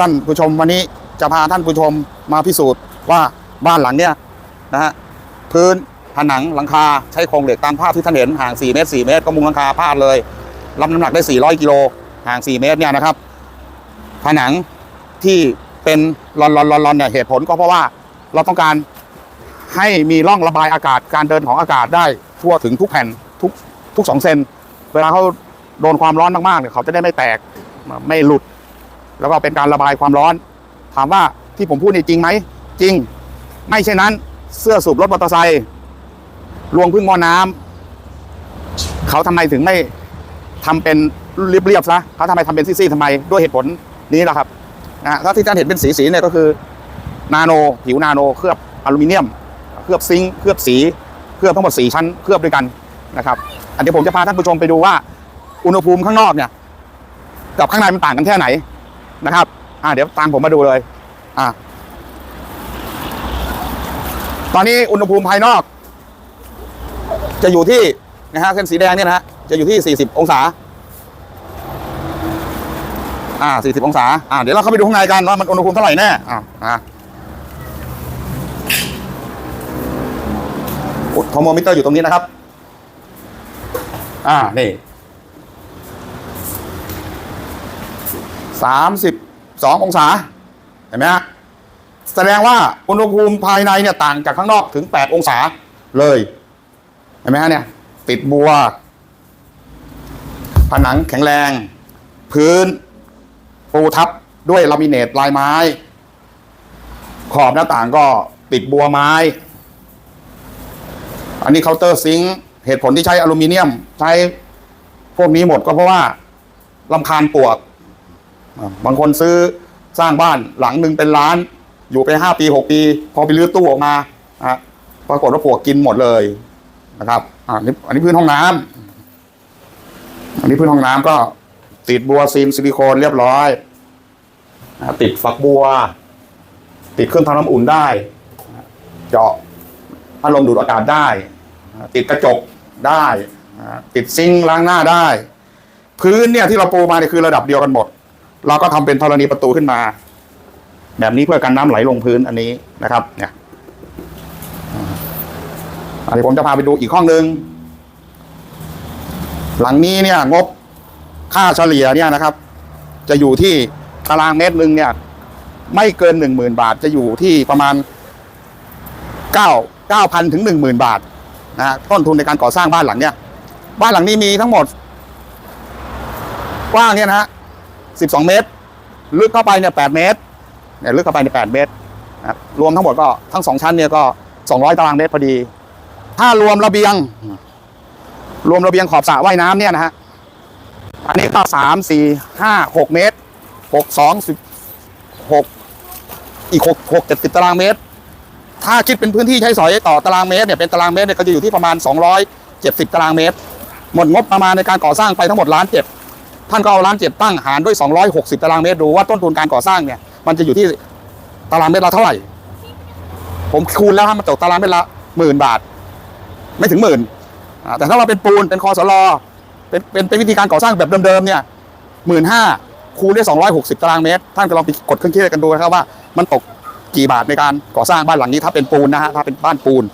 ท่านผู้ชมวันนี้จะพาท่านผู้ชมมาพิสูจน์ว่าบ้านหลังเนี้ยนะฮะพื้นผนังหลังคาใช้โครงเหล็กตามภาพที่ท่านเห็นห่าง 4 เมตร 4 เมตร ก็มุงหลังคาพาดเลยรับน้ำหนักได้ 400 กิโลห่าง 4 เมตรเนี่ยนะครับ ผนังที่เป็นรอนรอนรอนรอนเนี่ยเหตุผลก็เพราะว่าเราต้องการให้มีร่องระบายอากาศการเดินของอากาศได้ทั่วถึงทุกแผ่นทุกทุกสองเซนเวลาเขาโดนความร้อนมากๆเนี่ยเขาจะได้ไม่แตกไม่หลุด แล้วก็เป็นการระบายความร้อน ถามว่าที่ผมพูดนี่จริงไหม จริง ไม่เช่นนั้น เสื้อสูบรถมอเตอร์ไซค์รวงพึ่งมอน้ำเขาทำไมถึงไม่ทำเป็นเรียบๆซะเขาทำไมทำเป็นซี่ๆทำไมด้วยเหตุผลนี้แหละครับนะถ้าที่ท่านเห็นเป็นสีๆเนี่ยก็คือนาโน ผิวนาโน เคลือบอลูมิเนียม เคลือบซิงค์เคลือบสีเคลือบทั้งหมดสี่ชั้นเคลือบด้วยกันนะครับอันนี้ผมจะพาท่านผู้ชมไปดูว่า อุณหภูมิข้างนอกเนี่ยกับข้างในมันต่างกันแค่ไหน นะครับ อ่าเดี๋ยวตามผมมาดูเลย อ่าตอนนี้อุณหภูมิภายนอก จะอยู่ที่นะฮะเส้นสีแดงเนี่ยนะฮะจะอยู่ที่ 40 องศา อ่า 40 องศา อ่า เดี๋ยวเราเข้าไปดูข้างในกันว่ามันอุณหภูมิเท่าไหร่แน่ อ่าอ่าโทรโมมิเตอร์อยู่ตรงนี้นะครับ อ่า นี่ สามสิบสององศา เห็นไหมฮะ แสดงว่าอุณหภูมิภายในเนี่ยต่างจากข้างนอกถึง8องศาเลย เห็นไหมฮะเนี่ย ติดบัว ผนังแข็งแรง พื้นปูทับด้วยลามิเนตลายไม้ ขอบหน้าต่างก็ติดบัวไม้ อันนี้เคาน์เตอร์ซิงค์เหตุผลที่ใช้อลูมิเนียม ใช้พวกนี้หมดก็เพราะว่าลำคาญปวก บางคนซื้อสร้างบ้านหลังหนึ่งเป็นล้าน อยู่ไปห้าปีหกปี พอไปรื้อตู้ออกมาปรากฏว่าปวกกินหมดเลยนะครับอันนี้อันนี้พื้นห้องน้ำอันนี้พื้นห้องน้ำก็ติดบัวซีนซิลิโคนเรียบร้อยติดฝักบัว ติดเครื่องทำน้ำอุ่นได้ เจาะพัดลมดูดอากาศได้ ติดกระจกได้ ติดซิงล้างหน้าได้ พื้นเนี่ยที่เราปูมาเนี่ยคือระดับเดียวกันหมด เราก็ทำเป็นธรณีประตูขึ้นมา แบบนี้เพื่อกันน้ำไหลลงพื้นอันนี้นะครับ เนี่ยอันนี้ผมจะพาไปดูอีกห้องหนึ่งหลังนี้เนี่ย งบค่าเฉลี่ยเนี่ยนะครับ จะอยู่ที่ตารางเมตรหนึ่งเนี่ย ไม่เกินหนึ่งหมื่นบาท จะอยู่ที่ประมาณเก้าเก้าพันถึงหนึ่งหมื่นบาทนะฮะต้นทุนในการก่อสร้างบ้านหลังเนี่ย บ้านหลังนี้มีทั้งหมดกว้างเนี่ยนะฮะ 12 เมตร ลึกเข้าไปเนี่ย8เมตรเนี่ยลึกเข้าไปในย8เมตรนะครับรวมทั้งหมดก็ทั้งสองชั้นเนี่ยก็ 200 ตารางเมตรพอดี ถ้ารวมระเบียง รวมระเบียงขอบสระว่ายน้ำเนี่ยนะฮะอันนี้ก็3 4 5 6เมตร6 2 16อีก6 6 70ตารางเมตร ถ้าคิดเป็นพื้นที่ใช้สอยต่อตารางเมตรเนี่ยเป็นตารางเมตรเนี่ยก็จะอยู่ที่ประมาณ270ตารางเมตร หมดงบประมาณในการก่อสร้างไปทั้งหมดล้านเจ็ด ท่านก็เอาล้านเจ็ดตั้งหารด้วย 260 ตารางเมตรดูว่าต้นทุนการก่อสร้างเนี่ยมันจะอยู่ที่ตารางเมตรละเท่าไหร่ ผมคูณแล้วมันตกตารางเมตรละหมื่นบาท ไม่ถึงหมื่นแต่ถ้าเราเป็นปูนเป็นคอสลอเป็นเป็นเป็นวิธีการก่อสร้างแบบเดิมๆเนี่ยหมื่นห้าคูณด้วย260 ตารางเมตร ท่านก็ลองไปกดเครื่องคิดกันดูนะครับว่า มันตกกี่บาทในการก่อสร้างบ้านหลังนี้ถ้าเป็นปูนนะฮะถ้าเป็นบ้านปูน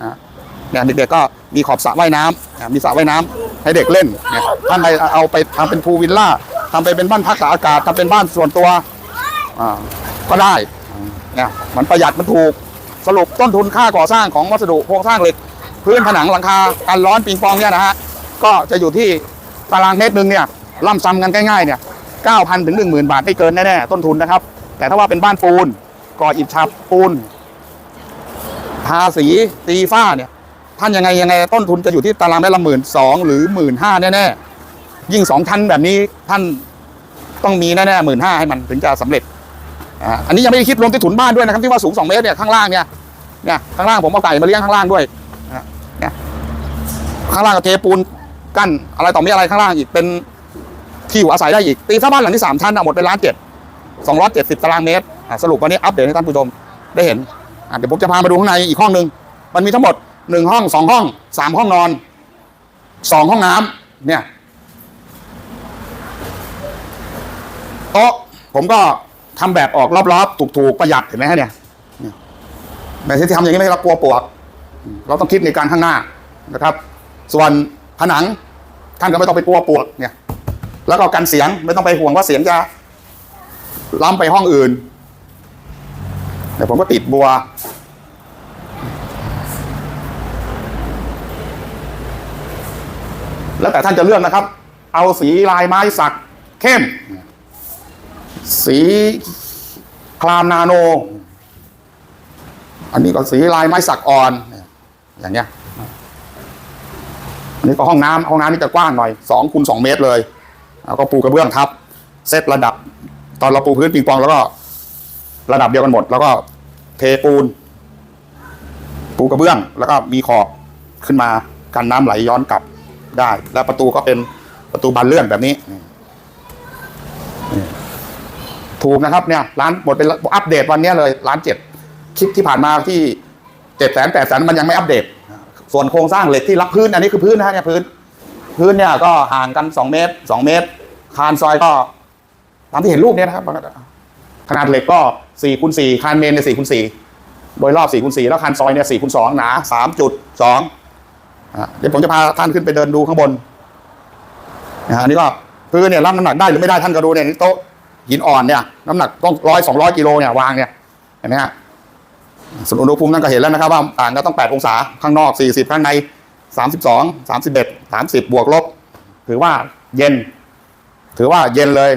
นะเนี่ยเด็กๆก็มีขอบสระว่ายน้ำมีสระว่ายน้ำ ให้เด็กเล่นเนี่ยท่านเอาไปทำเป็นพูลวิลล่าทำไปเป็นบ้านพักตากอากาศทำเป็นบ้านส่วนตัวอ่าก็ได้เนี่ยมันประหยัดมันถูกสรุปต้นทุนค่าก่อสร้างของวัสดุโครงสร้างเหล็ก พื้นผนังหลังคากันร้อนปิงปองเนี่ยนะฮะก็จะอยู่ที่ตารางเมตรหนึ่งเนี่ยล่ำซ้ำกันง่ายๆเนี่ย9,000ถึง10,000บาทไม่เกินแน่ๆต้นทุนนะครับ แต่ถ้าว่าเป็นบ้านปูนก่ออิฐฉาบปูนทาสีตีฝ้าเนี่ย ท่านยังไงยังไงต้นทุนจะอยู่ที่ตารางเมตรละหมื่นสองหรือหมื่นห้าแน่ๆยิ่งสองชั้นแบบนี้ท่านต้องมีแน่ๆหมื่นห้าให้มันถึงจะสำเร็จอ่าอันนี้ยังไม่ได้คิดรวมที่ถุนบ้านด้วยนะครับที่ว่าสูงสองเมตรเนี่ยข้างล่างเนี่ยเนี่ยข้างล่างผมเอาไก่มาเลี้ยงข้างล่างด้วยเนี่ยข้างล่างก็เทปูนกั้นอะไรต่อมีอะไรข้างล่างอีกเป็นที่อยู่อาศัยได้อีกตีถ้าบ้านหลังที่สามชั้นอะหมดไปล้านเจ็ดสองร้อยเจ็ดสิบตารางเมตรสรุปวันนี้อัปเดตให้ท่านผู้ชมได้เห็นเดี๋ยวผมจะพามาดูข้างในอีกห้องหนึ่งมันมีทั้งหมด หนึ่งห้องสองห้องสามห้องนอนสองห้องน้ำเนี่ยโต๊ะผมก็ทำแบบออกรอบๆถูกๆประหยัดเห็นไหมฮะเนี่ยเนี่ยแต่ที่ทำอย่างนี้ไม่ใช่เรากลัวปวก เราต้องคิดในการข้างหน้านะครับ ส่วนผนังท่านก็ไม่ต้องไปกลัวปวกเนี่ยแล้วก็กันเสียงไม่ต้องไปห่วงว่าเสียงจะล้ำไปห้องอื่นเดี๋ยวผมก็ติดบัว แล้วแต่ท่านจะเลือกนะครับ เอาสีลายไม้สักเข้ม สีคลามนาโน อันนี้ก็สีลายไม้สักอ่อน อย่างเงี้ยอันนี้ก็ห้องน้ำห้องน้ำนี่จะกว้างหน่อยสองคูณสองเมตรเลยแล้วก็ปูกระเบื้องทับ เซตระดับ ตอนเราปูพื้นปิงปองแล้วก็ระดับเดียวกันหมด แล้วก็เทปูน ปูกระเบื้อง แล้วก็มีขอบขึ้นมากันน้ำไหลย้อนกลับ ได้ แล้วประตูก็เป็นประตูบานเลื่อนแบบนี้ ถูกนะครับเนี่ยร้านหมดเป็นอัปเดตวันนี้เลยร้านเจ็ดคลิปที่ผ่านมาที่เจ็ดแสนแปดแสนมันยังไม่อัปเดต ส่วนโครงสร้างเหล็กที่รับพื้น อันนี้คือพื้นนะฮะเนี่ยพื้น พื้นเนี่ยก็ห่างกันสองเมตรสองเมตร คานซอยก็ตามที่เห็นรูปเนี่ยนะครับ ขนาดเหล็กก็สี่คูณสี่คานเมนเนี่ยสี่คูณสี่โดยรอบสี่คูณสี่แล้วคานซอยเนี่ยสี่คูณสองหนาสามจุดสอง เดี๋ยวผมจะพาท่านขึ้นไปเดินดูข้างบนนะฮะอันนี้ก็พื้นเนี่ยรับน้ำหนักได้หรือไม่ได้ท่านก็ดูเนี่ยนี่โต๊ะหินอ่อนเนี่ยน้ำหนักต้องร้อยสองร้อยกิโลเนี่ยวางเนี่ยเห็นไหมฮะส่วนอุณหภูมิท่านก็เห็นแล้วนะครับว่าต่างกันต้องแปดองศาข้างนอกสี่สิบข้างในสามสิบสองสามสิบเอ็ดสามสิบบวกลบ ถือว่าเย็น ถือว่าเย็นเลย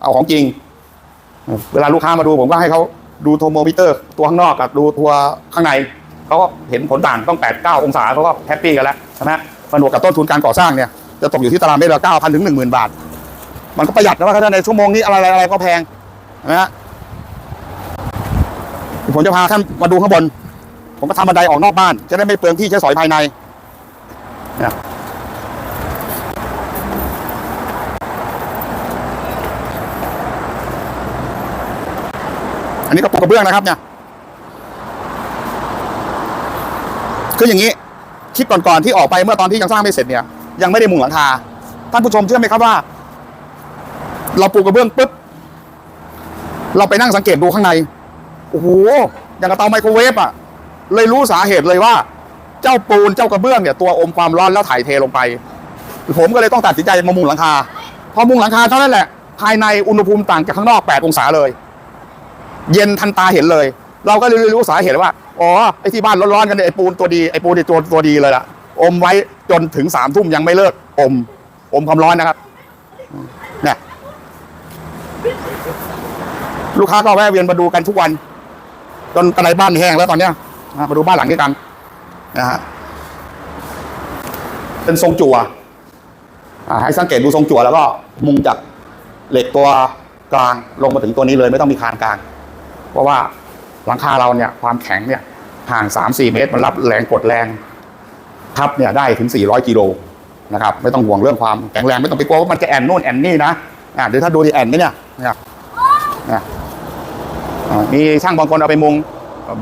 เอาของจริง เวลาลูกค้ามาดูผมก็ให้เขาดูโทรโมมิเตอร์ ตัวข้างนอกกับดูตัวข้างใน เขาก็เห็นผลต่างต้อง 8 9 องศาเขาก็แฮปปี้กันแล้วใช่ไหมสนุกกับต้นทุนการก่อสร้างเนี่ยจะตกอยู่ที่ตารางเมตรละ9,000ถึง10,000 บาท มันก็ประหยัดนะว่าถ้าในชั่วโมงนี้อะไรอะไรก็แพงนะฮะผมจะพาท่านมาดูข้างบน ผมก็ทำบันไดออกนอกบ้าน จะได้ไม่เปลืองที่ใช้สอยภายในเนี่ยอันนี้ก็ปูกระเบื้องนะครับเนี่ย คืออย่างนี้คลิปก่อนๆที่ออกไปเมื่อตอนที่ยังสร้างไม่เสร็จเนี่ย ยังไม่ได้มุงหลังคาท่านผู้ชมเชื่อไหมครับว่า เราปูกระเบื้องปุ๊บเราไปนั่งสังเกตดูข้างในโอ้โหอย่างกับเตาไมโครเวฟอะ เลยรู้สาเหตุเลยว่า เจ้าปูนเจ้ากระเบื้องเนี่ยตัวอมความร้อนแล้วถ่ายเทลงไป ผมก็เลยต้องตัดสินใจมามุงหลังคา พอมุงหลังคาเท่านั้นแหละ ภายในอุณหภูมิต่างจากข้างนอก 8 องศาเลย เย็นทันตาเห็นเลย เราก็เลยรู้สาเหตุว่าอ๋อไอ้ที่บ้านร้อนๆกันเนี่ยไอ้ปูนตัวดีไอ้ปูนเนี่ยตัวตัวดีเลยล่ะ อมไว้จนถึงสามทุ่มยังไม่เลิกอม อมความร้อนนะครับเนี่ยลูกค้าก็แวะเวียนมาดูกันทุกวัน จนกระไรบ้านแห้งแล้วตอนเนี้ยมาดูบ้านหลังนี้กันนะฮะเป็นทรงจั่วให้สังเกตดูทรงจั่วแล้วก็มุงจากเหล็กตัวกลางลงมาถึงตัวนี้เลย ไม่ต้องมีคานกลาง เพราะว่า หลังคาเราเนี่ยความแข็งเนี่ยห่าง 3-4 เมตร มันรับแรงกดแรงทับเนี่ยได้ถึง 400 กิโลนะครับไม่ต้องห่วงเรื่องความแข็งแรงไม่ต้องไปกลัวว่ามันจะแอนโน่นแอนนี่นะอ่าเดี๋ยวถ้าดูดีแอนไหมเนี่ยเนี่ยเนี่มีช่างบางคนเอาไปมุง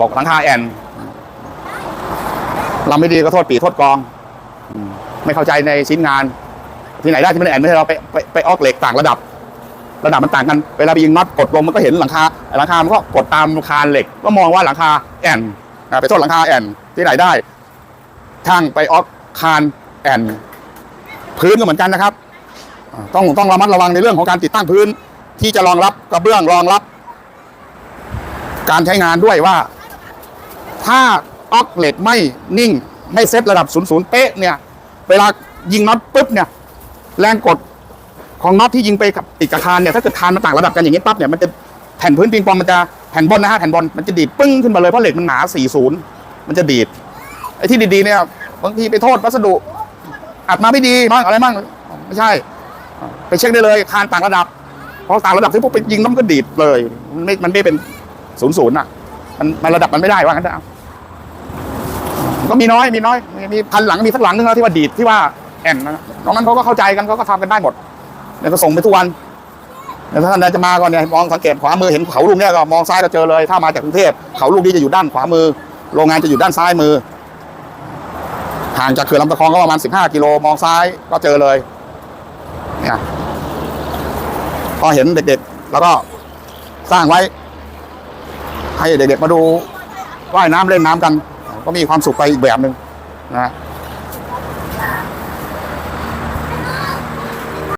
บอกหลังคาแอนเราไม่ดีก็โทษปีโทษกอง ไม่เข้าใจในชิ้นงาน ที่ไหนได้ที่มันแอนไม่ใช่เราไปไปไปออกเหล็กต่างระดับ ระดับมันต่างกันเวลาไปยิงน็อตกดลงมันก็เห็นหลังคาหลังคามันก็กดตามคานเหล็ก ก็มองว่าหลังคาแอนอ่าไปโทษหลังคาแอนที่ไหนได้ช่างไปออกคานแอนพื้นก็เหมือนกันนะครับ ต้องต้องระมัดระวังในเรื่องของการติดตั้งพื้น ที่จะรองรับกระเบื้องรองรับ การใช้งานด้วยว่า ถ้าออกเหล็กไม่นิ่งไม่เซตระดับ0 0เป๊ะเนี่ย เวลายิงน็อตปุ๊บเนี่ย แรงกด ของน็อตที่ยิงไปกับติดกับคานเนี่ยถ้าเกิดคานมันต่างระดับกันอย่างนี้ปั๊บเนี่ยมันจะแผ่นพื้นปิงปองมันจะแผ่นบนนะฮะแผ่นบนมันจะดีดปึ้งขึ้นมาเลยเพราะเหล็กมันหนา 40 มันจะดีดไอ้ที่ดีๆเนี่ยบางทีไปโทษวัสดุอัดมาไม่ดีบ้างอะไรบ้างไม่ใช่ ไปเช็คได้เลยคานต่างระดับพอต่างระดับที่พวกไปยิงน้ำก็ดีดเลยมันไม่มันไม่เป็นศูนย์ศูนย์อะมันมันระดับมันไม่ได้ว่างั้นนะก็มีน้อยมีน้อยมีมีพันหลังมีสักหลังนึงแล้วที่ว่าดีดที่ว่าแอนนะน้องนั้นเขาก็เข้าใจกันเขาก็ทำกันได้หมด เนี่ยก็ส่งไปทุกวันเนี่ยถ้าท่านใดจะมาก่อนเนี่ยมองสังเกตขวามือเห็นเขาลูกเนี่ยก็มองซ้ายก็เจอเลย ถ้ามาจากกรุงเทพเขาลูกนี้จะอยู่ด้านขวามือ โรงงานจะอยู่ด้านซ้ายมือห่างจากเขื่อนลำตะคองก็ประมาณ 15 กิโลมองซ้ายก็เจอเลยเนี่ยพอเห็นเด็กๆ แล้วก็สร้างไว้ ให้เด็กๆมาดูว่ายน้ำเล่นน้ำกัน ก็มีความสุขไปอีกแบบหนึ่งนะ